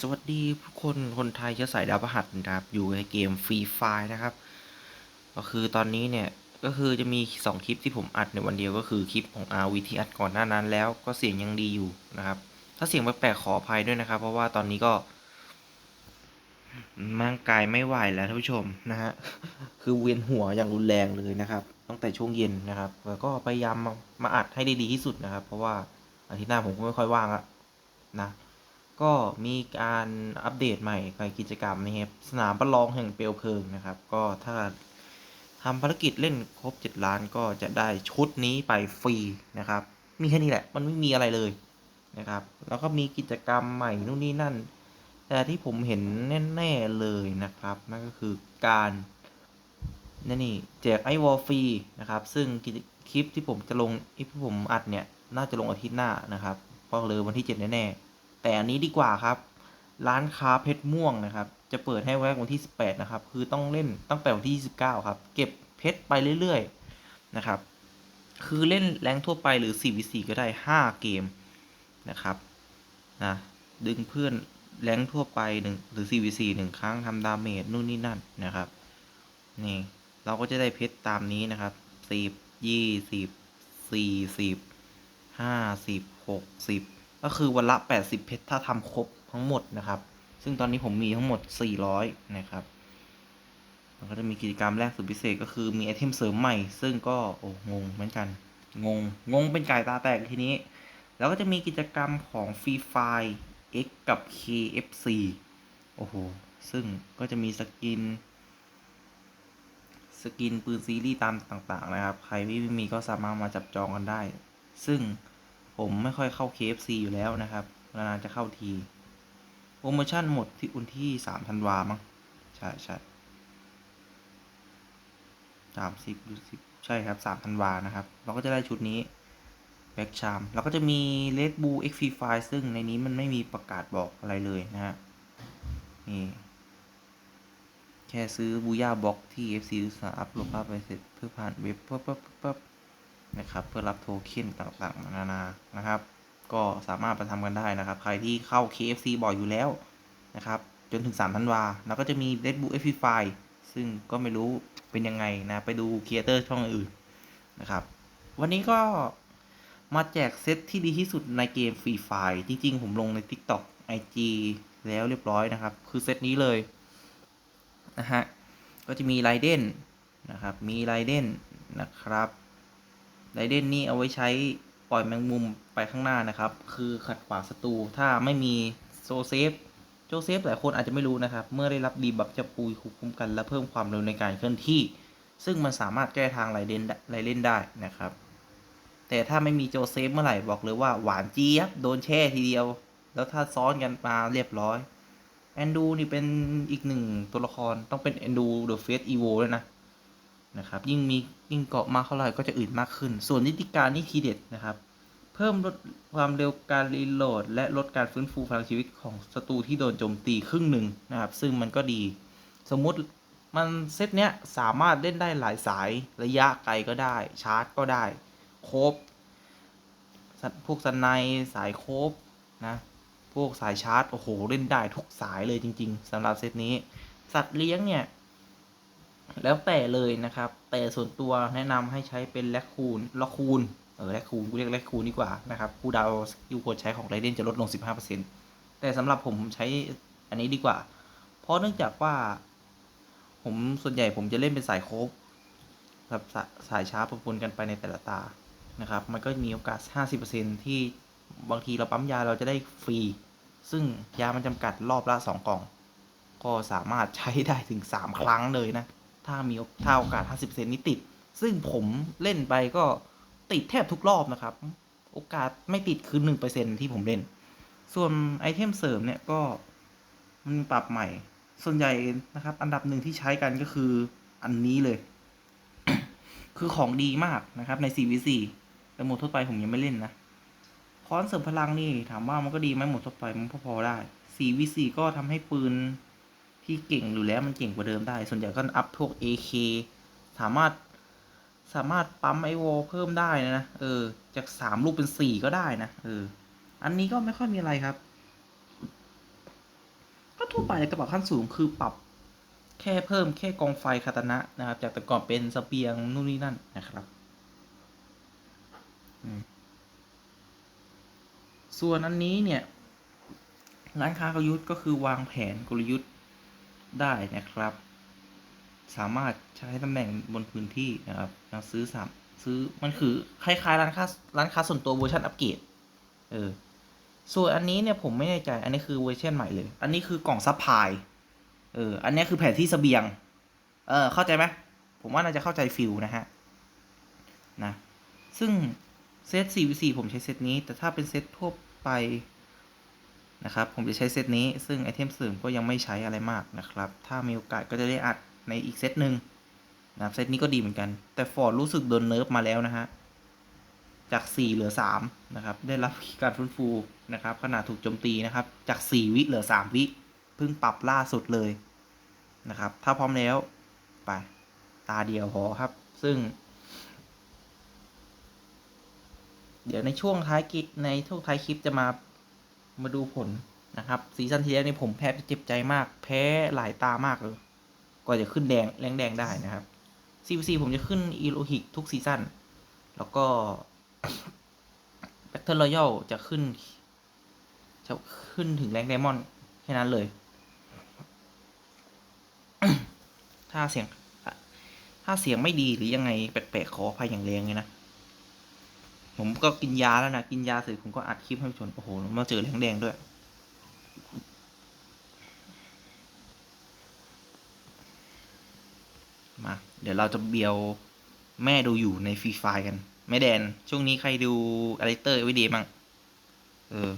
สวัสดีทุกคนคนไทยเชื้อสายดาวพฤหัสนะครับ อยู่ในเกมฟรีไฟนะครับ ก็คือตอนนี้เนี่ย ก็คือจะมี 2 คลิปที่ผมอัดในวันเดียวก็คือคลิปของ RV ที่อัดก่อนหน้านั้น แล้วก็เสียงยังดีอยู่นะครับ ถ้าเสียงแปลกๆขออภัยด้วยนะครับ เพราะว่าตอนนี้ก็ร่างกายไม่ไหวแล้วท่านผู้ชมนะฮะ คือเวียนหัวอย่างรุนแรงเลยนะครับ ตั้งแต่ช่วงเย็นนะครับ แล้วก็พยายามมามาอัดให้ได้ดีที่สุดนะครับ เพราะว่าอาทิตย์หน้าผมก็ไม่ค่อยว่างอะนะ ก็มีการอัปเดตใหม่ในกิจกรรมนะครับสนามประลองแห่งเปลวเพลิงนะครับ ก็ถ้าทำภารกิจเล่นครบ 7 ล้านก็จะได้ชุดนี้ไปฟรีนะครับ มีแค่นี้แหละ มันไม่มีอะไรเลยนะครับ แล้วก็มีกิจกรรมใหม่นู่นนี่นั่น แต่ที่ผมเห็นแน่ๆเลยนะครับ นั่นก็คือการนั่นนี่แจกไอวอลฟรีนะครับ ซึ่งคลิปที่ผมจะลงที่ผมอัดเนี่ย น่าจะลงอาทิตย์หน้านะครับเพราะเลยวันที่ 7 แน่ๆ แต่อันนี้ดีกว่าครับ ร้านค้าเพชรม่วงนะครับ จะเปิดให้แวกวันที่ 18 นะครับ คือต้องเล่นตั้งแต่วันที่ 29 ครับ เก็บเพชรไปเรื่อยๆนะครับ คือเล่นแรงทั่วไปหรือ 4v4 ก็ได้ 5 เกมนะครับนะดึงเพื่อนแรงทั่วไปหนึ่งหรือ 4v4 หนึ่งครั้งทำดาเมจนู่นนี่นั่นนะครับนี่เราก็จะได้เพชรตามนี้นะครับสิบยี่สิบสี่สิบห้าสิบห ก็คือวันละ 80 เพชรถ้าทำครบทั้งหมดนะครับ ซึ่งตอนนี้ผมมีทั้งหมด 400 นะครับมันก็จะมีกิจกรรมแรกสุดพิเศษก็คือมีไอเทมเสริมใหม่ ซึ่งก็โอ้งงเหมือนกัน งง งงเป็นไก่ตาแตกทีนี้ แล้วก็จะมีกิจกรรมของฟรีไฟ X กับ KFC โอ้โห ซึ่งก็จะมีสกิน สกินปืนซีรีส์ตามต่างๆนะครับ ใครไม่มีก็สามารถมาจับจองกันได้ ซึ่ง ผมไม่ค่อยเข้า KFC อยู่แล้วนะครับนานๆจะเข้าที โปรโมชั่นหมดที่วันที่สามธันวามั้งใช่ใช่สามสิบหรือสิบใช่ครับสามธันวานะครับ เราก็จะได้ชุดนี้แบ็กชามแล้วก็จะมี Red Bull X Free Fire ซึ่งในนี้มันไม่มีประกาศบอกอะไรเลยนะฮะนี่แค่ซื้อบูย่าบ็อกที่ FC อุตสาห์อัพโหลดภาพไปเสร็จเพื่อผ่านเว็บปั๊บปั๊บปั๊บปั๊บ นะครับ เพื่อรับโทเค็นต่างๆนานานะครับ ก็สามารถไปทำกันได้นะครับ ใครที่เข้า KFC บ่อยอยู่แล้วนะครับ จนถึง3ธันวาแล้วก็จะมี Red Bull Free Fire ซึ่งก็ไม่รู้เป็นยังไงนะ ไปดูครีเอเตอร์ช่องอื่นนะครับ วันนี้ก็มาแจกเซตที่ดีที่สุดในเกมฟรีไฟจริง ๆ ผมลงใน TikTok IG แล้วเรียบร้อยนะครับ คือเซตนี้เลยนะฮะ ก็จะมีไรเดนนะครับ มีไรเดนนะครับ ไรเดนนี่เอาไว้ใช้ปล่อยแมงมุมไปข้างหน้านะครับ คือขัดขวางศัตรูถ้าไม่มีโซเซฟโจเซฟหลายคนอาจจะไม่รู้นะครับ เมื่อได้รับดีบัฟจะปุยควบคุมกันและเพิ่มความเร็วในการเคลื่อนที่ ซึ่งมันสามารถแก้ทางไรเดนไรเล่นได้นะครับ แต่ถ้าไม่มีโจเซฟเมื่อไหร่บอกเลยว่าหวานเจี๊ยบโดนแช่ทีเดียว แล้วถ้าซ้อนกันมาเรียบร้อย แอนดูนี่เป็นอีกหนึ่งตัวละครต้องเป็นแอนดูเดอะเฟสอีโวด้วยนะ นะครับ ยิ่งมียิ่งเกาะมากเท่าไหร่ก็จะอืดมากขึ้น ส่วนนิติการนี่ทีเด็ดนะครับ เพิ่มลดความเร็วการรีโหลด และลดการฟื้นฟูพลังชีวิตของศัตรูที่โดนโจมตีครึ่งหนึ่งนะครับ ซึ่งมันก็ดี สมมุติมันเซตเนี้ยสามารถเล่นได้หลายสายระยะไกลก็ได้ ชาร์จก็ได้ โคบพวกสนด์สายโคบนะ พวกสายชาร์จ โอ้โห เล่นได้ทุกสายเลยจริง ๆสำหรับเซตนี้ สัตว์เลี้ยงเนี่ย แล้วแต่เลยนะครับ แต่ส่วนตัวแนะนำให้ใช้เป็นแลคคูนละคูนเออแลคคูนกูเรียกแลคคูนดีกว่านะครับคูลดาวสกิลกดใช้ของไรเดนจะลดลง 15%แต่สำหรับผมใช้อันนี้ดีกว่า เพราะเนื่องจากว่า ผมส่วนใหญ่ผมจะเล่นเป็นสายโคบแบบสาสายช้าปะปนกันไปในแต่ละตานะครับ มันก็มีโอกาส 50%ที่บางทีเราปั๊มยาเราจะได้ฟรี ซึ่งยามันจำกัดรอบละสองกล่อง ก็สามารถใช้ได้ถึง 3 ครั้งเลยนะ ถ้ามีถ้าโอกาส 50%นี้ติด ซึ่งผมเล่นไปก็ติดแทบทุกรอบนะครับ โอกาสไม่ติดคือ1%ที่ผมเล่น ส่วนไอเทมเสริมเนี่ยก็มันปรับใหม่ ส่วนใหญ่นะครับ อันดับหนึ่งที่ใช้กันก็คืออันนี้เลย คือของดีมากนะครับใน 4v4 แต่หมดทั่วไปผมยังไม่เล่นนะค้อนเสริมพลังนี่ถามว่ามันก็ดีไหมหมดทั่วไปมันพอๆได้ 4v4 ก็ทำให้ปืน ที่เก่งอยู่แล้วมันเก่งกว่าเดิมได้ ส่วนใหญ่ก็อัพพวก AK สามารถสามารถปั๊มไอวอลเพิ่มได้นะ เออ จากสามลูกเป็นสี่ก็ได้นะ เออ อันนี้ก็ไม่ค่อยมีอะไรครับ ก็ทั่วไปในกระเป๋าขั้นสูงคือปรับแค่เพิ่มแค่กองไฟคาตานะนะครับ จากแต่ก่อนเป็นสเปียงนู่นนี่นั่นนะครับ ส่วนอันนี้เนี่ย ร้านค้ากลยุทธ์ก็คือวางแผนกลยุทธ์ ได้นะครับ สามารถใช้ตำแหน่งบนพื้นที่นะครับยังซื้อสามซื้อมันคือคล้ายๆร้านค้าร้านค้าส่วนตัวเวอร์ชันอัปเกรดเออส่วนอันนี้เนี่ยผมไม่แน่ใจ อันนี้คือเวอร์ชันใหม่เลย อันนี้คือกล่องซัพพลายเอออันนี้คือแผนที่เสบียง เออเข้าใจไหมผมว่าน่าจะเข้าใจฟิลนะฮะนะซึ่งเซต 4v4 ผมใช้เซตนี้ แต่ถ้าเป็นเซตทั่วไป นะครับ ผมจะใช้เซตนี้ ซึ่งไอเทมเสริมก็ยังไม่ใช้อะไรมากนะครับ ถ้ามีโอกาสก็จะได้อัดในอีกเซตหนึ่งนะครับเซตนี้ก็ดีเหมือนกัน แต่ฟอร์ดรู้สึกโดนเนิร์ฟมาแล้วนะฮะ จาก 4 เหลือ 3 นะครับ ได้รับการฟื้นฟูนะครับ ขนาดถูกโจมตีนะครับ จาก 4 วิเหลือ 3 วิ เพิ่งปรับล่าสุดเลยนะครับ ถ้าพร้อมแล้ว ไป ตาเดียวพอครับ ซึ่ง เดี๋ยวในช่วงท้ายกิจในช่วงท้ายคลิปจะมา มาดูผลนะครับซีซั่นที่แล้วนี่ผมแพ้เจ็บใจมาก แพ้หลายตามากเลยกว่าจะขึ้นแดงแรงแดงได้นะครับ CVC ผมจะขึ้นอีโลหิกทุกซีซั่นแล้วก็ Battle Royale จะขึ้น จะขึ้นถึงแรงไดมอนด์แค่นั้นเลย ถ้าเสียง ถ้าเสียงไม่ดีหรือยังไงแปลกๆขออภัยอย่างแรงเลยนะ ผมก็กินยาแล้วนะ กินยาเสร็จผมก็อัดคลิปให้ผู้ชมโอ้โห มาเจอแรงแดงด้วย มา เดี๋ยวเราจะเบียวแม่ดูอยู่ในฟรีไฟกัน แม่แดน ช่วงนี้ใครดูอะไรเตอร์ไว้ดีมั้งเออ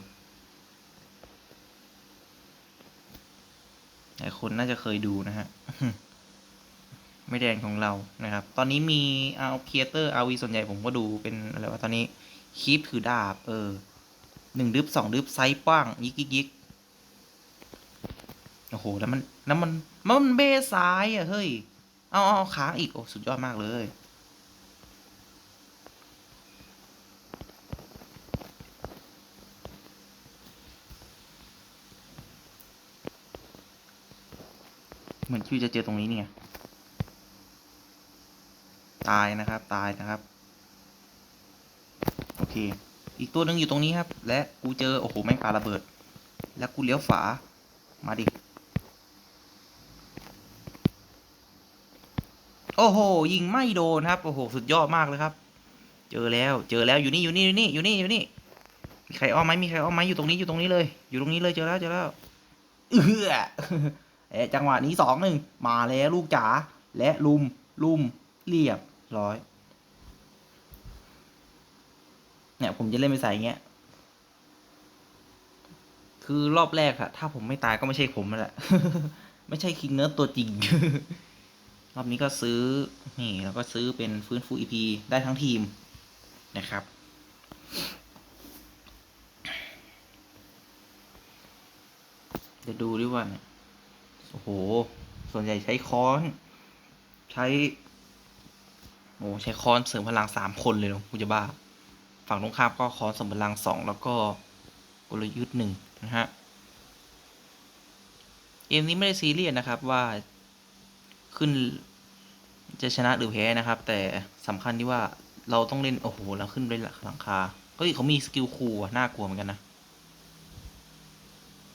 หลายคนน่าจะเคยดูนะฮะ ไม่แดงของเรานะครับ ตอนนี้มีเอาเคียเตอร์อาวีส่วนใหญ่ผมก็ดูเป็นอะไรวะตอนนี้คีปถือดาบ เออหนึ่งดึบสองดึบไซส์กว้างยิกยิกยิกโอ้โห แล้วมันแล้วมันมันเบซ้ายอะ เฮ้ย เอาเอาค้างอีก โอ้ สุดยอดมากเลยเหมือนคิวจะเจอตรงนี้เนี่ย ตายนะครับ ตายนะครับ โอเค อีกตัวหนึ่งอยู่ตรงนี้ครับ และกูเจอ โอ้โห แม่งปาระเบิด แล้วกูเลี้ยวฝา มาดิ โอ้โห ยิงไม่โดนครับ โอ้โห สุดยอดมากเลยครับ เจอแล้ว เจอแล้ว อยู่นี่ อยู่นี่ อยู่นี่ อยู่นี่ อยู่นี่ มีใครอ้อมไหมมีใครอ้อมไหมอยู่ตรงนี้ อยู่ตรงนี้เลย อยู่ตรงนี้เลย เจอแล้ว เจอแล้ว เออเอ๊จังหวะนี้สองหนึ่ง มาแล้วลูกจ๋า และลุมลุมเรียบ ร้อยเนี่ยผมจะเล่นไปใส่อย่างเงี้ย คือรอบแรกอะถ้าผมไม่ตายก็ไม่ใช่ผมนั่นแหละ ไม่ใช่คิงเนิร์ดตัวจริง รอบนี้ก็ซื้อ นี่แล้วก็ซื้อเป็นฟื้นฟูอีพีได้ทั้งทีมนะครับเดี๋ยวดูดิว่าเนี่ย โอ้โห ส่วนใหญ่ใช้ค้อน ใช้ โอ้ใช้ค้อนเสริมพลังสามคนเลยเนาะกูจะบ้า ฝั่งตรงข้ามก็ค้อนเสริมพลังสองแล้วก็กลยุทธ์หนึ่งนะฮะเกมนี้ไม่ได้ซีเรียสนะครับว่าขึ้นจะชนะหรือแพ้นะครับ แต่สำคัญที่ว่าเราต้องเล่น โอ้โหแล้วขึ้นไปหลังคาเฮ้ยเขามีสกิลคูลอะน่ากลัวเหมือนกันนะ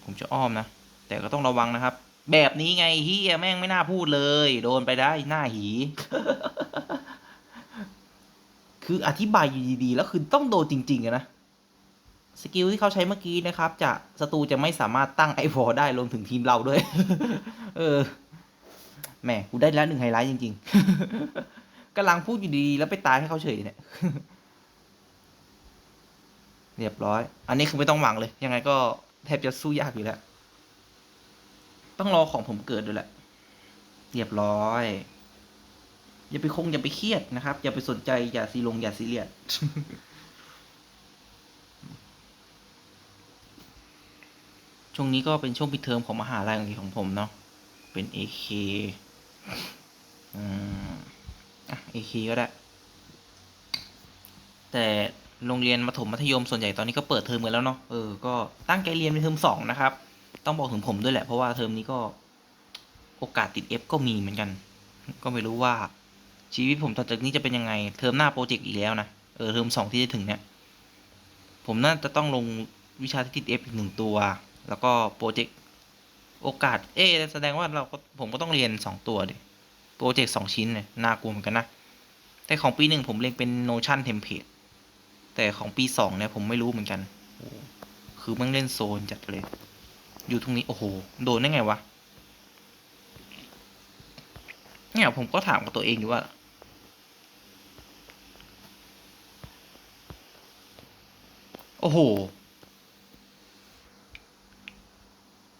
ผมจะอ้อมนะ แต่ก็ต้องระวังนะครับ แบบนี้ไงเฮียแม่งไม่น่าพูดเลย โดนไปได้หน้าหี คืออธิบายอยู่ดีๆ แล้วคือต้องโดนจริงๆอะนะ สกิลที่เขาใช้เมื่อกี้นะครับ จะศัตรูจะไม่สามารถตั้งไอวอได้รวมถึงทีมเราด้วย เออ แหมกูได้แล้วหนึ่งไฮไลท์จริง ๆกำลังพูดอยู่ดีๆ แล้วไปตายให้เขาเฉยเนี่ย เรียบร้อย อันนี้คือไม่ต้องหวังเลย ยังไงก็แทบจะสู้ยากอยู่แล้ว ต้องรอของผมเกิดด้วยแหละ เรียบร้อย อย่าไปคงอย่าไปเครียดนะครับ อย่าไปสนใจอย่าซีลงอย่าซีเรียสช่วงนี้ก็เป็นช่วงปิดเทอมของมหาลัยของผมเนาะเป็น AK อืมอะ AK ก็ได้ แต่โรงเรียนมัธยมมัธยมส่วนใหญ่ตอนนี้ก็เปิดเทอมกันแล้วเนาะเออก็ตั้งใจเรียนเป็นเทอมสองนะครับ ต้องบอกถึงผมด้วยแหละเพราะว่าเทอมนี้ก็ โอกาสติด F ก็มีเหมือนกัน ก็ไม่รู้ว่า ชีวิตผมต่อจากนี้จะเป็นยังไง เทอมหน้าโปรเจกต์อีกแล้วนะ เออเทอมสองที่จะถึงเนี่ย ผมน่าจะต้องลงวิชาที่ติด F อีกหนึ่งตัว แล้วก็โปรเจกต์โอกาส เอ๊แสดงว่าเราก็ผมก็ต้องเรียนสองตัวดิโปรเจกต์สองชิ้นเนี่ยน่ากลัวเหมือนกันนะ แต่ของปีหนึ่งผมเรียนเป็น Notion Template แต่ของปีสองเนี่ยผมไม่รู้เหมือนกันโอ้คือมันเล่นโซนจัดเลย อยู่ตรงนี้โอ้โห โดนได้ไงวะเนี่ยผมก็ถามกับตัวเองอยู่ว่า โอ้โห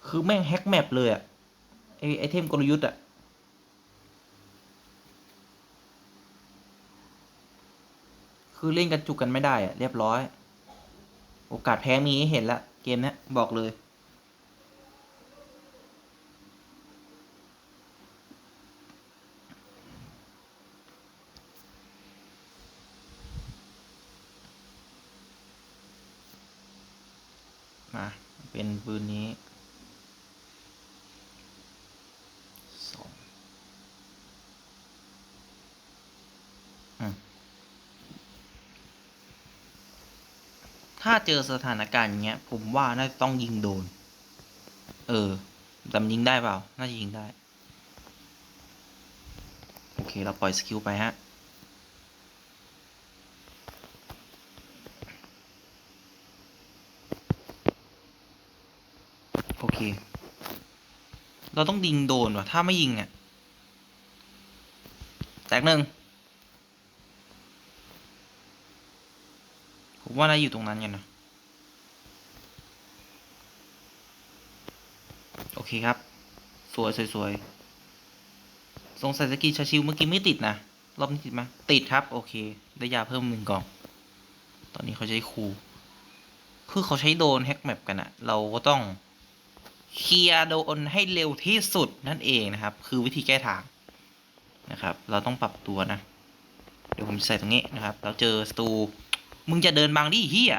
คือแม่งแฮกแมปเลยอะไอไอเทมกลยุทธ์อะคือเล่นกันจุกกันไม่ได้อะเรียบร้อย โอกาสแพ้มีให้เห็นละ เกมนี้บอกเลย มา เป็นปืนนี้สองอืม ถ้าเจอสถานการณ์อย่างเงี้ย ผมว่าน่าจะต้องยิงโดน เออแต่มันยิงได้เปล่า น่าจะยิงได้ โอเค เราปล่อยสกิลไปฮะ โอเค เราต้องยิงโดนว่ะ ถ้าไม่ยิงอะ แตกหนึ่ง ผม ว่าน่าอยู่ตรงนั้นกันนะ โอเคครับ สวยสวยสงสัยสกีชาชิวเมื่อกี้ไม่ติดนะ รอบนี้ติดไหมติดครับ โอเค ได้ยาเพิ่มหนึ่งกล่อง ตอนนี้เขาใช้คูคือเขาใช้โดนแฮกแมปกันอะเราก็ต้องเคลียร์โดนให้เร็วที่สุดนั่นเองนะครับ คือวิธีแก้ทางนะครับ เราต้องปรับตัวนะ เดี๋ยวผมใส่ตรงนี้นะครับ เราเจอสตู มึงจะเดินบางดิเฮีย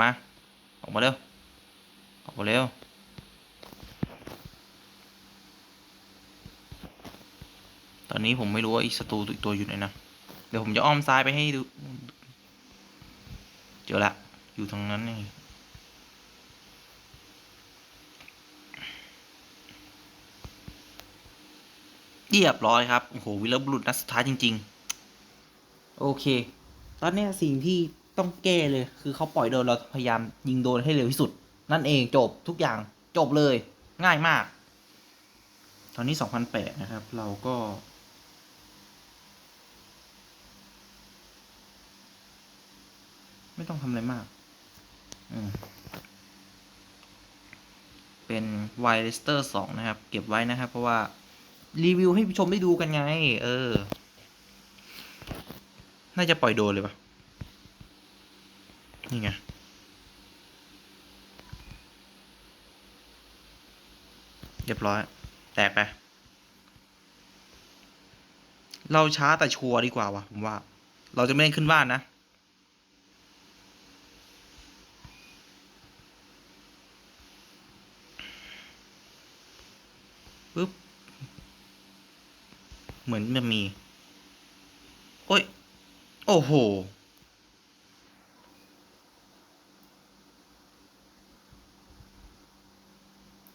มา ออกมาเร็ว ออกมาเร็ว ตอนนี้ผมไม่รู้ว่าอีกสตูอีกตัวอยู่ไหนนะ เดี๋ยวผมจะอ้อมซ้ายไปให้ดู เจอละ อยู่ตรงนั้นนี่เรียบร้อยครับ โอ้โห วิลบุรุษนัดสุดท้ายจริง ๆ โอเค ตอนนี้สิ่งที่ต้องแก้เลย คือเขาปล่อยโดนเราพยายามยิงโดนให้เร็วที่สุด นั่นเองจบทุกอย่างจบเลย ง่ายมาก ตอนนี้สองพันแปดนะครับ เราก็ ไม่ต้องทำอะไรมากมเป็นไวเลสเตอร์สองนะครับ เก็บไว้นะครับ เพราะว่า รีวิวให้ผู้ชมได้ดูกันไง เออ น่าจะปล่อยโดนเลยปะนี่ไง เรียบร้อย แตกไป เราช้าแต่ชัวร์ดีกว่าวะผมว่า เราจะไม่เล่นขึ้นบ้านนะ ปึ๊บ เหมือนจะมี โอ้ย อ้โห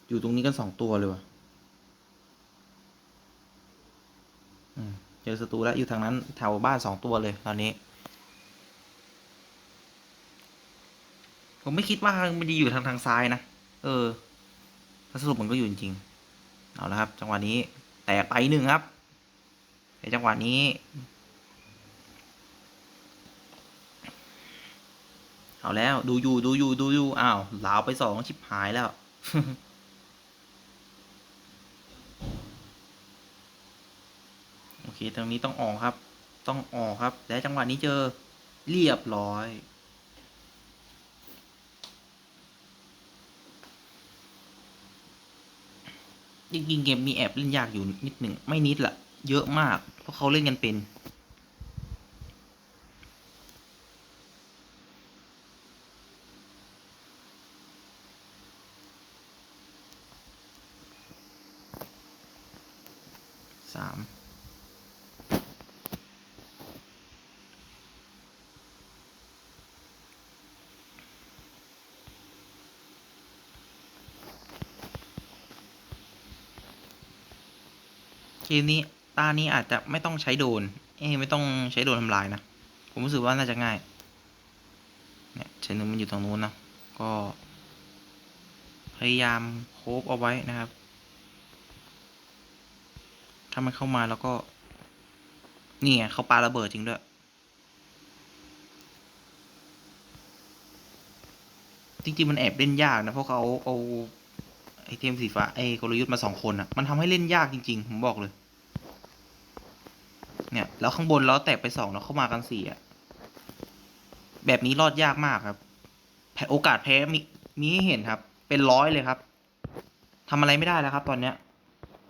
อยู่ตรงนี้กันสองตัวเลยว่ะเจอศัตรูแล้วอยู่ทางนั้นแถวบ้านสองตัวเลยตอนนี้ ผมไม่คิดว่ามันจะอยู่ทางทางซ้ายนะ เออถ้าสรุปมันก็อยู่จริงๆเอาละครับ จังหวะนี้แตกไปหนึ่งครับในจังหวะนี้ เอาแล้ว ดูอยู่ดูอยู่ดูอยู่อ้าวลาวไปสองชิบหายแล้ว โอเค ตรงนี้ต้องออกครับ ต้องออกครับ และจังหวะนี้เจอเรียบร้อยจริงๆเกมมีแอบเล่นยากอยู่นิดหนึ่งไม่นิดละเยอะมาก เพราะเขาเล่นกันเป็น เกมนี้ตานี้อาจจะไม่ต้องใช้โดน เอ้ยไม่ต้องใช้โดนทำลายนะ ผมรู้สึกว่าน่าจะง่าย เนี่ยเชนึงมันอยู่ตรงนู้นนะ ก็ พยายามโคบเอาไว้นะครับ ถ้ามันเข้ามาแล้วก็ นี่ไงเขาปาระเบิดจริงด้วยจริงๆมันแอบเล่นยากนะเพราะเขาเอา ไอเทมสีฟ้าไอกลยุทธ์มาสองคนอะมันทำให้เล่นยากจริง ๆ ผมบอกเลย เนี่ย แล้วข้างบนเราแตกไปสองแล้วเข้ามากันสี่อะแบบนี้รอดยากมากครับแโอกาสแพ้มีมีให้เห็นครับ เป็นร้อยเลยครับทำอะไรไม่ได้แล้วครับ ตอนเนี้ย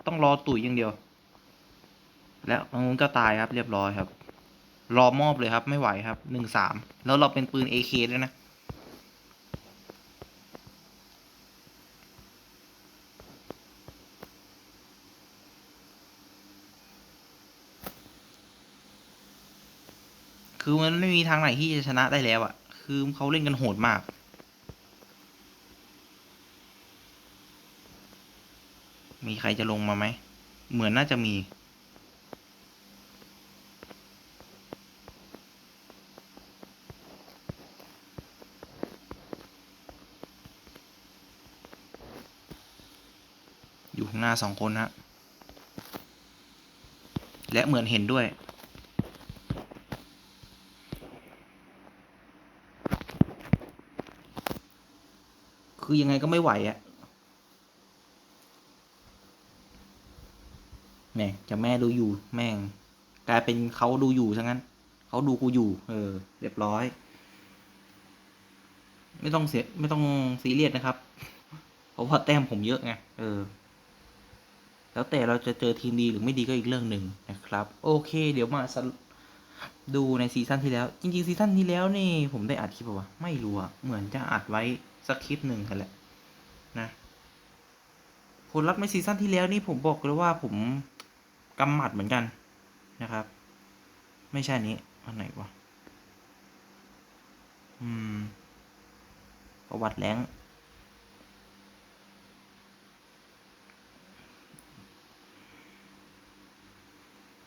ต้องรอตุ๋ยอย่างเดียว แล้วตรงนู้นก็ตายครับ เรียบร้อยครับ รอมอบเลยครับ ไม่ไหวครับหนึ่งสามแล้วเราเป็นปืน AK ด้วยนะ คือมันไม่มีทางไหนที่จะชนะได้แล้วอะคือเขาเล่นกันโหดมาก มีใครจะลงมาไหม เหมือนน่าจะมี อยู่ข้างหน้าสองคนฮะและเหมือนเห็นด้วย คือยังไงก็ไม่ไหวอะแม่งจะแม่ดูอยู่แม่ง กลายเป็นเขาดูอยู่ซะงั้นเขาดูกูอยู่ เออ เรียบร้อย ไม่ต้องเสียไม่ต้องซีเรียสนะครับ เพราะว่าแต้มผมเยอะไงเออ แล้วแต่เราจะเจอทีมดีหรือไม่ดีก็อีกเรื่องหนึ่งนะครับ โอเค เดี๋ยวมาสดูในซีซั่นที่แล้ว จริงๆซีซั่นที่แล้วนี่ ผมได้อัดคลิปป่าวะไม่รู้อะเหมือนจะอัดไว้ สักคลิปหนึ่งกันแหละนะผลลัพธ์ในซีซั่นที่แล้วนี่ผมบอกเลยว่าผมกำหมัดเหมือนกันนะครับ ไม่ใช่นนี้อันไหนวะอืมประวัติแรง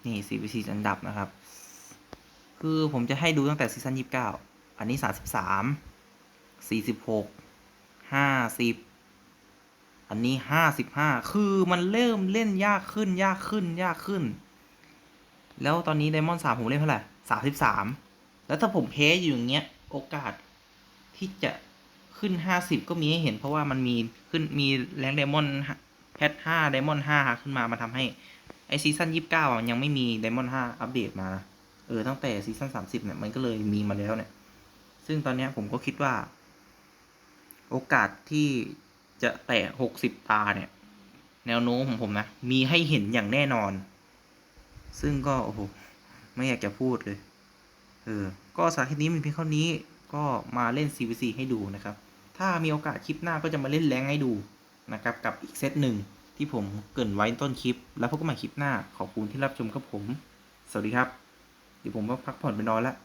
นี่ CVC อันดับนะครับ คือผมจะให้ดูตั้งแต่ซีซั่นยี่สิบเก้าอันนี้สามสิบสามสี่สิบหก ห้าสิบอันนี้ห้าสิบห้าคือมันเริ่มเล่นยากขึ้นยากขึ้นยากขึ้น แล้วตอนนี้ไดมอนด์สามผมเล่นเท่าไหร่สามสิบสามแล้วถ้าผมแพ้อยู่อย่างเงี้ย โอกาสที่จะขึ้นห้าสิบก็มีให้เห็น เพราะว่ามันมีขึ้นมีแรงไดมอนด์แพทห้าไดมอนด์ห้าขึ้นมามาทำให้ไอซีซั่นยี่สิบเก้ามันยังไม่มีไดมอนด์ห้าอัปเดตมานะเออตั้งแต่ซีซั่นสามสิบเนี่ยมันก็เลยมีมาแล้วเนี่ย ซึ่งตอนเนี้ยผมก็คิดว่า โอกาสที่จะแตะหกสิบตาเนี่ย แนวโน้มของผมนะ มีให้เห็นอย่างแน่นอน ซึ่งก็ โอ้โห ไม่อยากจะพูดเลย เออ ก็สาเหตุนี้มีเพียงเท่านี้ ก็มาเล่น CVC ให้ดูนะครับ ถ้ามีโอกาสคลิปหน้าก็จะมาเล่นแรงให้ดูนะครับ กับอีกเซตหนึ่งที่ผมเกินไว้ต้นคลิป แล้วพบกันใหม่คลิปหน้า ขอบคุณที่รับชมครับผม สวัสดีครับ เดี๋ยวผมก็พักผ่อนไปนอนแล้ว